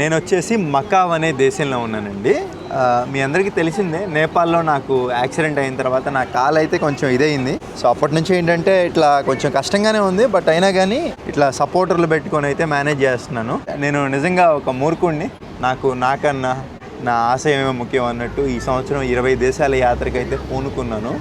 నేను వచ్చేసి మకావ్ అనే దేశంలో ఉన్నానండి. మీ అందరికీ తెలిసిందే నేపాల్లో నాకు యాక్సిడెంట్ అయిన తర్వాత నా కాలు అయితే కొంచెం ఇదయింది. సో అప్పటి నుంచి ఏంటంటే ఇట్లా కొంచెం కష్టంగానే ఉంది బట్ అయినా కానీ ఇట్లా సపోర్టర్లు పెట్టుకొని అయితే మేనేజ్ చేస్తున్నాను. నేను నిజంగా ఒక మూర్ఖుడిని నాకు నాకన్నా నా ఆశయమే ముఖ్యం అన్నట్టు ఈ సంవత్సరం ఇరవై దేశాల యాత్రకి అయితే పూనుకున్నాను.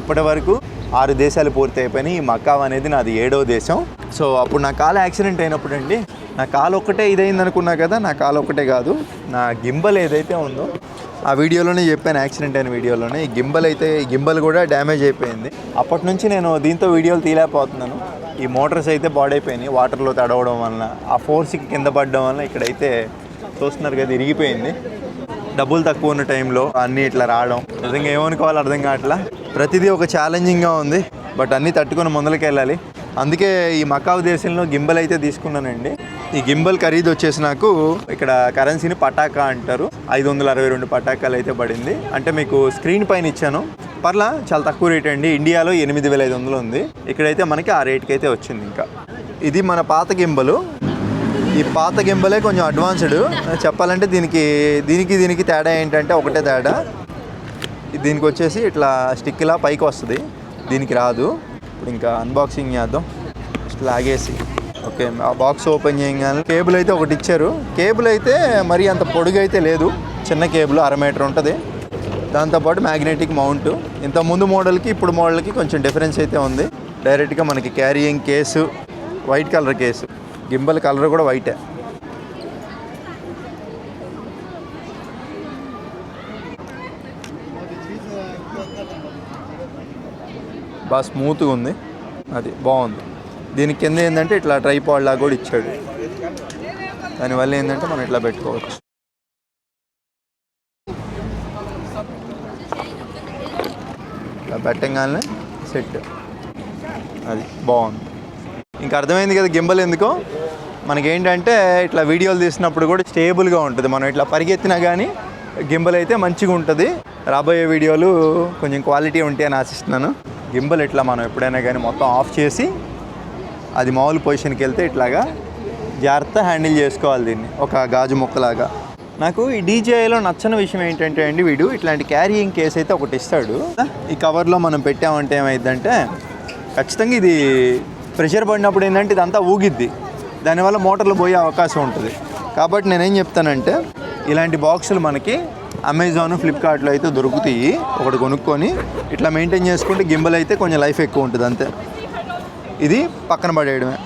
ఇప్పటి వరకు ఆరు దేశాలు పూర్తి అయిపోయినాయి ఈ మకావ్ అనేది నాది ఏడో దేశం. సో అప్పుడు నా కాలు యాక్సిడెంట్ అయినప్పుడు అండి నా కాలు ఒక్కటే ఇదైంది అనుకున్నా కదా నా కాలు ఒక్కటే కాదు నా గింబల్ ఏదైతే ఉందో ఆ వీడియోలోనే చెప్పాను యాక్సిడెంట్ అయిన వీడియోలోనే ఈ గింబల్ అయితే ఈ గింబల్ కూడా డ్యామేజ్ అయిపోయింది. అప్పటి నుంచి నేను దీంతో వీడియోలు తీయలేకపోతున్నాను. ఈ మోటార్స్ అయితే పాడైపోయినాయి వాటర్లో తడవడం వలన ఆ ఫోర్స్కి కింద పడడం వలన ఇక్కడైతే చూస్తున్నారు కదా ఇరిగిపోయింది. డబ్బులు తక్కువ ఉన్న టైంలో అన్నీ ఇట్లా రావడం నిజంగా ఏమనుకోవాలో అర్థం కావట్లా. ప్రతిదీ ఒక ఛాలెంజింగ్గా ఉంది బట్ అన్నీ తట్టుకొని ముందరికి వెళ్ళాలి అందుకే ఈ మకావ్ దేశంలో గింబల్ అయితే తీసుకున్నానండి. ఈ గింబల్ ఖరీదు వచ్చేసి నాకు ఇక్కడ కరెన్సీని పటాకా అంటారు. ఐదు వందల అరవై రెండు పటాకాలు అయితే పడింది. అంటే మీకు స్క్రీన్ పైన ఇచ్చాను. పర్లా చాలా తక్కువ రేట్ అండి. ఇండియాలో ఎనిమిది వేల ఐదు వందలు ఉంది. ఇక్కడైతే మనకి ఆ రేట్కి అయితే వచ్చింది ఇంకా. ఇది మన పాత గింబలు. ఈ పాత గింబలే కొంచెం అడ్వాన్స్డ్. చెప్పాలంటే దీనికి దీనికి దీనికి తేడా ఏంటంటే ఒకటే తేడా. దీనికి వచ్చేసి ఇట్లా స్టిక్ ఇలా పైకి వస్తుంది. దీనికి రాదు. ఇప్పుడు ఇంకా అన్బాక్సింగ్ చేద్దాం. ఫస్ట్ లాగేసి. ఓకే ఆ బాక్స్ ఓపెన్ చేయగానే కేబుల్ అయితే ఒకటి ఇచ్చారు. కేబుల్ అయితే మరీ అంత పొడుగు అయితే లేదు. చిన్న కేబుల్ అర మీటర్ ఉంటుంది. దాంతోపాటు మ్యాగ్నెటిక్ మౌంట్ ఇంత ముందు మోడల్కి ఇప్పుడు మోడల్కి కొంచెం డిఫరెన్స్ అయితే ఉంది. డైరెక్ట్గా మనకి carrying case white colour case gimbal colour కూడా వైటే బాగా స్మూత్గా ఉంది. అది బాగుంది. దీని కింద ఏంటంటే ఇట్లా ట్రైపాడ్ లాగా కూడా ఇచ్చాడు. దానివల్ల ఏంటంటే మనం ఇట్లా పెట్టుకోవచ్చు. ఇట్లా పెట్టంగానే సెట్. అది బాగుంది. ఇంకా అర్థమైంది కదా గింబల్ ఎందుకో? మనకేంటంటే ఇట్లా వీడియోలు తీసినప్పుడు కూడా స్టేబుల్గా ఉంటుంది. మనం ఇట్లా పరిగెత్తినా కానీ గింబల్ అయితే మంచిగా ఉంటుంది రాబోయే వీడియోలు కొంచెం క్వాలిటీ ఉంటాయని ఆశిస్తున్నాను. గింబల్ ఇట్లా మనం ఎప్పుడైనా కానీ మొత్తం ఆఫ్ చేసి అది మామూలు పొజిషన్కి వెళ్తే ఇట్లాగా జాగ్రత్త హ్యాండిల్ చేసుకోవాలి దీన్ని ఒక గాజు ముక్కలాగా. నాకు ఈ డీజేఐలో నచ్చని విషయం ఏంటంటే అండి వీడు ఇట్లాంటి క్యారియింగ్ కేస్ అయితే ఒకటి ఇస్తాడు. ఈ కవర్లో మనం పెట్టామంటే ఏమైందంటే ఖచ్చితంగా ఇది ప్రెషర్ పడినప్పుడు ఏంటంటే ఇదంతా ఊగిద్ది. దానివల్ల మోటార్లు పోయే అవకాశం ఉంటుంది. కాబట్టి నేనేం చెప్తానంటే ఇలాంటి బాక్సులు మనకి అమెజాన్ ఫ్లిప్కార్ట్లో అయితే దొరుకుతాయి. ఒకటి కొనుక్కొని ఇట్లా మెయింటైన్ చేసుకుంటే గింబల్ అయితే కొంచెం లైఫ్ ఎక్కువ ఉంటుంది అంతే ఇది పక్కన పడేయడమే.